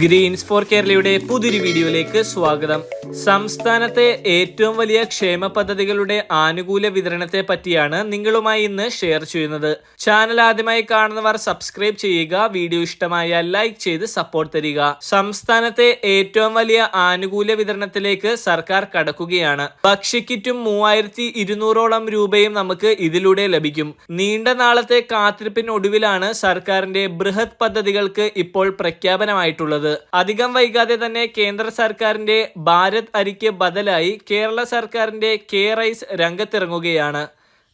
Green's four കേരളയുടെ പുതിയൊരു വീഡിയോയിലേക്ക് സ്വാഗതം. സംസ്ഥാനത്തെ ഏറ്റവും വലിയ ക്ഷേമ പദ്ധതികളുടെ ആനുകൂല്യ വിതരണത്തെ പറ്റിയാണ് നിങ്ങളുമായി ഇന്ന് ഷെയർ ചെയ്യുന്നത്. ചാനൽ ആദ്യമായി കാണുന്നവർ സബ്സ്ക്രൈബ് ചെയ്യുക വീഡിയോ ഇഷ്ടമായ ലൈക്ക് ചെയ്ത് സപ്പോർട്ട് തരിക. സംസ്ഥാനത്തെ ഏറ്റവും വലിയ ആനുകൂല്യ വിതരണത്തിലേക്ക് സർക്കാർ കടക്കുകയാണ്. ഭക്ഷ്യക്കിറ്റും മൂവായിരത്തി ഇരുന്നൂറോളം രൂപയും നമുക്ക് ഇതിലൂടെ ലഭിക്കും. നീണ്ട നാളത്തെ കാത്തിരിപ്പിനൊടുവിലാണ് സർക്കാരിന്റെ ബൃഹത് പദ്ധതികൾക്ക് ഇപ്പോൾ പ്രഖ്യാപനമായിട്ടുള്ളത്. അധികം വൈകാതെ തന്നെ കേന്ദ്ര സർക്കാരിന്റെ ഭാരത് അരിക്ക് ബദലായി കേരള സർക്കാരിന്റെ കെ റൈസ് രംഗത്തിറങ്ങുകയാണ്.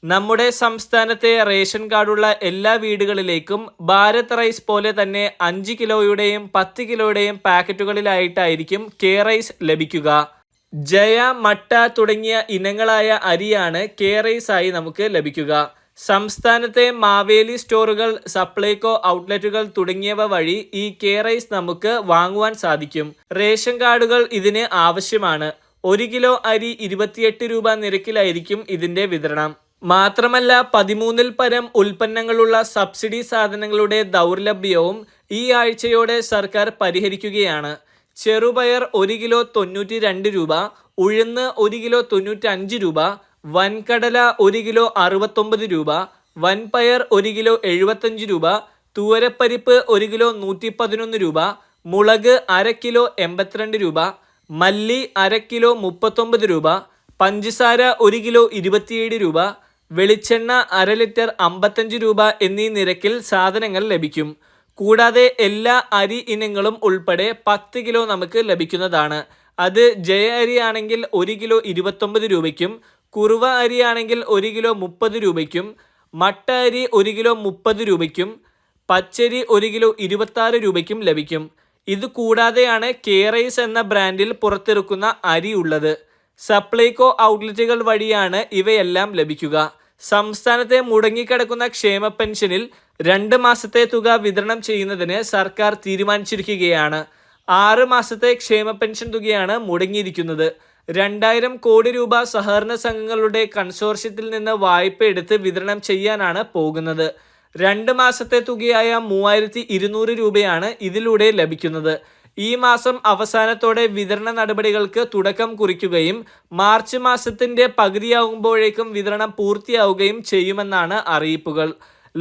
നമ്മുടെ സംസ്ഥാനത്തെ റേഷൻ കാർഡുള്ള എല്ലാ വീടുകളിലേക്കും ഭാരത് റൈസ് പോലെ തന്നെ അഞ്ച് കിലോയുടെയും പത്ത് കിലോയുടെയും പാക്കറ്റുകളിലായിട്ടായിരിക്കും കെ റൈസ് ലഭിക്കുക. ജയ മട്ട തുടങ്ങിയ ഇനങ്ങളായ അരിയാണ് കെ റൈസായി നമുക്ക് ലഭിക്കുക. സംസ്ഥാനത്തെ മാവേലി സ്റ്റോറുകൾ സപ്ലൈകോ ഔട്ട്ലെറ്റുകൾ തുടങ്ങിയവ വഴി ഈ കെ റൈസ് നമുക്ക് വാങ്ങുവാൻ സാധിക്കും. റേഷൻ കാർഡുകൾ ഇതിന് ആവശ്യമാണ്. ഒരു കിലോ അരി ഇരുപത്തിയെട്ട് രൂപ നിരക്കിലായിരിക്കും ഇതിന്റെ വിതരണം. മാത്രമല്ല പതിമൂന്നിൽ പരം ഉൽപ്പന്നങ്ങളുള്ള സബ്സിഡി സാധനങ്ങളുടെ ദൗർലഭ്യവും ഈ ആഴ്ചയോടെ സർക്കാർ പരിഹരിക്കുകയാണ്. ചെറുപയർ ഒരു കിലോ തൊണ്ണൂറ്റി രണ്ട് രൂപ ഉഴുന്ന് ഒരു കിലോ തൊണ്ണൂറ്റി അഞ്ച് രൂപ വൻകടല ഒരു കിലോ അറുപത്തൊമ്പത് രൂപ വൻപയർ ഒരു കിലോ എഴുപത്തഞ്ച് രൂപ തൂവരപ്പരിപ്പ് ഒരു കിലോ നൂറ്റി പതിനൊന്ന് രൂപ മുളക് അര കിലോ എൺപത്തിരണ്ട് രൂപ മല്ലി അര കിലോ മുപ്പത്തൊമ്പത് രൂപ പഞ്ചസാര ഒരു കിലോ ഇരുപത്തിയേഴ് രൂപ വെളിച്ചെണ്ണ അര ലിറ്റർ അമ്പത്തഞ്ച് രൂപ എന്നീ നിരക്കിൽ സാധനങ്ങൾ ലഭിക്കും. കൂടാതെ എല്ലാ അരി ഇനങ്ങളും ഉൾപ്പെടെ പത്ത് കിലോ നമുക്ക് ലഭിക്കുന്നതാണ്. അത് ജയ അരി ആണെങ്കിൽ ഒരു കിലോ ഇരുപത്തൊമ്പത് രൂപയ്ക്കും കുറുവ അരി ആണെങ്കിൽ ഒരു കിലോ മുപ്പത് രൂപയ്ക്കും മട്ട അരി ഒരു കിലോ മുപ്പത് രൂപയ്ക്കും പച്ചരി ഒരു കിലോ ഇരുപത്തി രൂപയ്ക്കും ലഭിക്കും. ഇത് കൂടാതെയാണ് കേറൈസ് എന്ന ബ്രാൻഡിൽ പുറത്തിറക്കുന്ന അരി ഉള്ളത്. സപ്ലൈകോ ഔട്ട്ലെറ്റുകൾ വഴിയാണ് ഇവയെല്ലാം ലഭിക്കുക. സംസ്ഥാനത്തെ മുടങ്ങിക്കിടക്കുന്ന ക്ഷേമ പെൻഷനിൽ രണ്ട് മാസത്തെ തുക വിതരണം ചെയ്യുന്നതിന് സർക്കാർ തീരുമാനിച്ചിരിക്കുകയാണ്. ആറ് മാസത്തെ ക്ഷേമ പെൻഷൻ തുകയാണ് മുടങ്ങിയിരിക്കുന്നത്. രണ്ടായിരം കോടി രൂപ സഹകരണ സംഘങ്ങളുടെ കൺസോർഷ്യത്തിൽ നിന്ന് വായ്പ എടുത്ത് വിതരണം ചെയ്യാനാണ് പോകുന്നത്. രണ്ട് മാസത്തെ തുകയായ മൂവായിരത്തി ഇരുന്നൂറ് രൂപയാണ് ഇതിലൂടെ ലഭിക്കുന്നത്. ഈ മാസം അവസാനത്തോടെ വിതരണ നടപടികൾക്ക് തുടക്കം കുറിക്കുകയും മാർച്ച് മാസത്തിന്റെ പകുതിയാകുമ്പോഴേക്കും വിതരണം പൂർത്തിയാവുകയും ചെയ്യുമെന്നാണ് അറിയിപ്പുകൾ.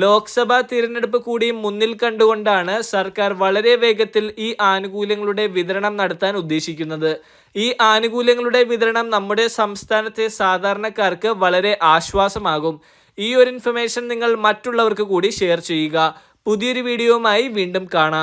ലോക്സഭാ തിരഞ്ഞെടുപ്പ് കൂടി മുന്നിൽ കണ്ടുകൊണ്ടാണ് സർക്കാർ വളരെ വേഗത്തിൽ ഈ ആനുകൂല്യങ്ങളുടെ വിതരണം നടത്താൻ ഉദ്ദേശിക്കുന്നത്. ഈ ആനുകൂല്യങ്ങളുടെ വിതരണം നമ്മുടെ സംസ്ഥാനത്തെ സാധാരണക്കാർക്ക് വളരെ ആശ്വാസമാകും. ഈ ഒരു ഇൻഫർമേഷൻ നിങ്ങൾ മറ്റുള്ളവർക്ക് കൂടി ഷെയർ ചെയ്യുക. പുതിയൊരു വീഡിയോയുമായി വീണ്ടും കാണാം.